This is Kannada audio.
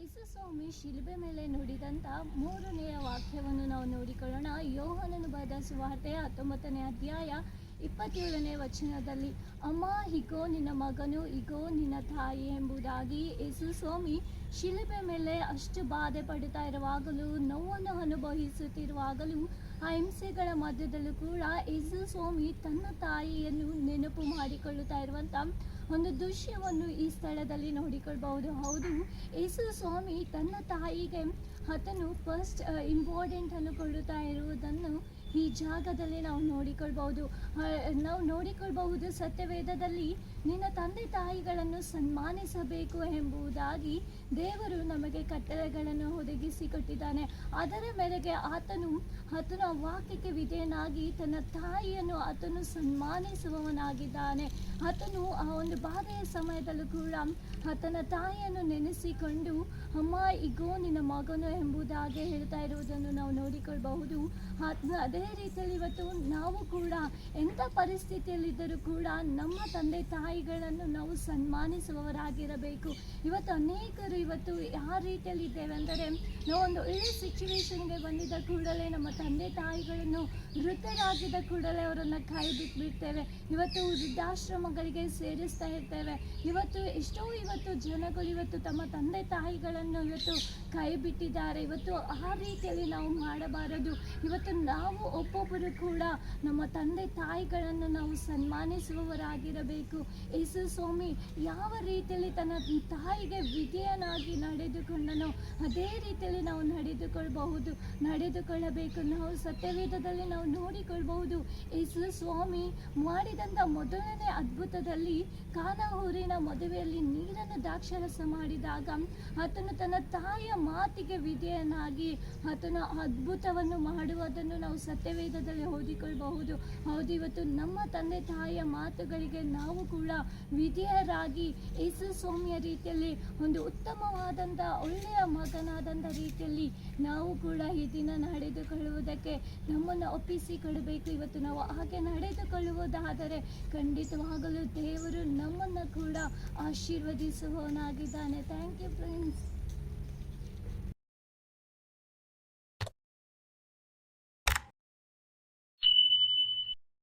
ಯೇಸು ಸ್ವಾಮಿ ಶಿಲುಬೆ ಮೇಲೆ ನುಡಿದಂಥ ಮೂರನೆಯ ವಾಕ್ಯವನ್ನು ನಾವು ನೋಡಿಕೊಳ್ಳೋಣ. ಯೋಹನನು ಬರೆದ ಸುವಾರ್ತೆ ಹತ್ತೊಂಬತ್ತನೇ ಅಧ್ಯಾಯ ಇಪ್ಪತ್ತೇಳನೇ ವಚನದಲ್ಲಿ, ಅಮ್ಮ ಹಿಗೋ ನಿನ್ನ ಮಗನು, ಇಗೋ, ನಿನ್ನ ತಾಯಿ ಎಂಬುದಾಗಿ ಯೇಸು ಸ್ವಾಮಿ ಶಿಲುಬೆ ಮೇಲೆ ಅಷ್ಟು ಬಾಧೆ ಪಡುತ್ತಾ ಇರುವಾಗಲೂ, ನೋವನ್ನು ಅನುಭವಿಸುತ್ತಿರುವಾಗಲೂ, ಆ ಹಿಂಸೆಗಳ ಮಧ್ಯದಲ್ಲೂ ಕೂಡ ಯೇಸು ಸ್ವಾಮಿ ತನ್ನ ತಾಯಿಯನ್ನು ನೆನಪು ಮಾಡಿಕೊಳ್ಳುತ್ತಾ ಇರುವಂಥ ಒಂದು ದೃಶ್ಯವನ್ನು ಈ ಸ್ಥಳದಲ್ಲಿ ನೋಡಿಕೊಳ್ಬಹುದು ಹೌದು, ಯೇಸು ಸ್ವಾಮಿ ತನ್ನ ತಾಯಿಗೆ, ಆತನು ಫಸ್ಟ್ ಇಂಪಾರ್ಟೆಂಟ್ ಅನ್ನು ಕೊಡುತ್ತಾ ಇರುವುದನ್ನು ಈ ಜಾಗದಲ್ಲಿ ನಾವು ನೋಡಿಕೊಳ್ಬಹುದು. ನಾವು ನೋಡಿಕೊಳ್ಬಹುದು ಸತ್ಯವೇದದಲ್ಲಿ ನಿನ್ನ ತಂದೆ ತಾಯಿಗಳನ್ನು ಸನ್ಮಾನಿಸಬೇಕು ಎಂಬುದಾಗಿ ದೇವರು ನಮಗೆ ಕಟ್ಟಳೆಗಳನ್ನು ಒದಗಿಸಿಕೊಟ್ಟಿದ್ದಾನೆ. ಅದರ ಮೇರೆಗೆ ಆತನು, ಆತನ ವಾಕ್ಯಕ್ಕೆ ವಿಧೇಯನಾಗಿ ತನ್ನ ತಾಯಿಯನ್ನು ಆತನು ಸನ್ಮಾನಿಸುವವನಾಗಿದ್ದಾನೆ. ಆತನು ಆ ಒಂದು ಬಾಧೆಯ ಸಮಯದಲ್ಲೂ ಕೂಡ ಆತನ ತಾಯಿಯನ್ನು ನೆನೆಸಿಕೊಂಡು, ಅಮ್ಮ, ಇಗೋ, ನಿನ್ನ ಮಗನು ಎಂಬುದಾಗಿ ಹೇಳ್ತಾ ಇರುವುದನ್ನು ನಾವು ನೋಡಿಕೊಳ್ಬಹುದು. ಆತ್ಮ, ಅದೇ ರೀತಿಯಲ್ಲಿ ಇವತ್ತು ನಾವು ಕೂಡ ಎಂಥ ಪರಿಸ್ಥಿತಿಯಲ್ಲಿದ್ದರೂ ಕೂಡ ನಮ್ಮ ತಂದೆ ತಾಯಿಗಳನ್ನು ನಾವು ಸನ್ಮಾನಿಸುವವರಾಗಿರಬೇಕು. ಇವತ್ತು ಅನೇಕರು ಇವತ್ತು ಯಾವ ರೀತಿಯಲ್ಲಿ ಇದ್ದೇವೆ ಅಂದರೆ, ನಾವು ಒಂದು ಒಳ್ಳೆ ಸಿಚುವೇಶನ್ಗೆ ಬಂದಿದ್ದ ಕೂಡಲೇ ನಮ್ಮ ತಂದೆ ತಾಯಿಗಳನ್ನು ವೃದ್ಧರಾಗಿದ್ದ ಕೂಡಲೇ ಅವರನ್ನು ಕೈ ಬಿಟ್ಬಿಡ್ತೇವೆ. ಇವತ್ತು ವೃದ್ಧಾಶ್ರಮಗಳಿಗೆ ಸೇರಿಸ್ತಾ ಇರ್ತೇವೆ. ಇವತ್ತು ಎಷ್ಟೋ ಇವತ್ತು ಜನಗಳು ಇವತ್ತು ತಮ್ಮ ತಂದೆ ತಾಯಿಗಳನ್ನು ಇವತ್ತು ಕೈ ಬಿಟ್ಟಿದ್ದಾರೆ. ಇವತ್ತು ಆ ರೀತಿಯಲ್ಲಿ ನಾವು ಮಾಡಬಾರದು. ಇವತ್ತು ನಾವು ಒಬ್ಬೊಬ್ಬರು ಕೂಡ ನಮ್ಮ ತಂದೆ ತಾಯಿಗಳನ್ನು ನಾವು ಸನ್ಮಾನಿಸುವವರಾಗಿರಬೇಕು. ಯೇಸು ಸ್ವಾಮಿ ಯಾವ ರೀತಿಯಲ್ಲಿ ತನ್ನ ತಾಯಿಗೆ ವಿಧೇಯನಾಗಿ ನಡೆದುಕೊಂಡನೋ ಅದೇ ರೀತಿಯಲ್ಲಿ ನಾವು ನಡೆದುಕೊಳ್ಳಬಹುದು ನಡೆದುಕೊಳ್ಳಬೇಕು. ನಾವು ಸತ್ಯವೇದದಲ್ಲಿ ನಾವು ನೋಡಿಕೊಳ್ಬಹುದು, ಯೇಸು ಸ್ವಾಮಿ ಮಾಡಿದಂಥ ಮೊದಲನೇ ಅದ್ಭುತದಲ್ಲಿ ಕಾನಹೂರಿನ ಮದುವೆಯಲ್ಲಿ ನೀರನ್ನು ದ್ರಾಕ್ಷರಸ ಮಾಡಿದಾಗ ಆತನು ತನ್ನ ತಾಯಿಯ ಮಾತಿಗೆ ವಿಧೇಯನಾಗಿ ಆತನ ಅದ್ಭುತವನ್ನು ಮಾಡುವುದನ್ನು ನಾವು ಸತ್ಯವೇದದಲ್ಲಿ ಓದಿಕೊಳ್ಳಬಹುದು ಹೌದು, ಇವತ್ತು ನಮ್ಮ ತಂದೆ ತಾಯಿಯ ಮಾತುಗಳಿಗೆ ನಾವು ಕೂಡ ವಿಧಿಯರಾಗಿ ಯೇಸು ಸ್ವಾಮಿಯ ರೀತಿಯಲ್ಲಿ ಒಂದು ಉತ್ತಮವಾದಂಥ, ಒಳ್ಳೆಯ ಮಗನಾದಂಥ ರೀತಿಯಲ್ಲಿ ನಾವು ಕೂಡ ಈ ದಿನ ನಡೆದುಕೊಳ್ಳುವುದಕ್ಕೆ ನಮ್ಮನ್ನು ಒಪ್ಪಿಸಿ ಕೊಡಬೇಕು ಇವತ್ತು ನಾವು ಹಾಗೆ ನಡೆದುಕೊಳ್ಳುವುದಾದರೆ ಖಂಡಿತವಾಗಲೂ ದೇವರು ನಮ್ಮನ್ನು ಕೂಡ ಆಶೀರ್ವದಿಸುವವನಾಗಿದ್ದಾನೆ. Thank you friends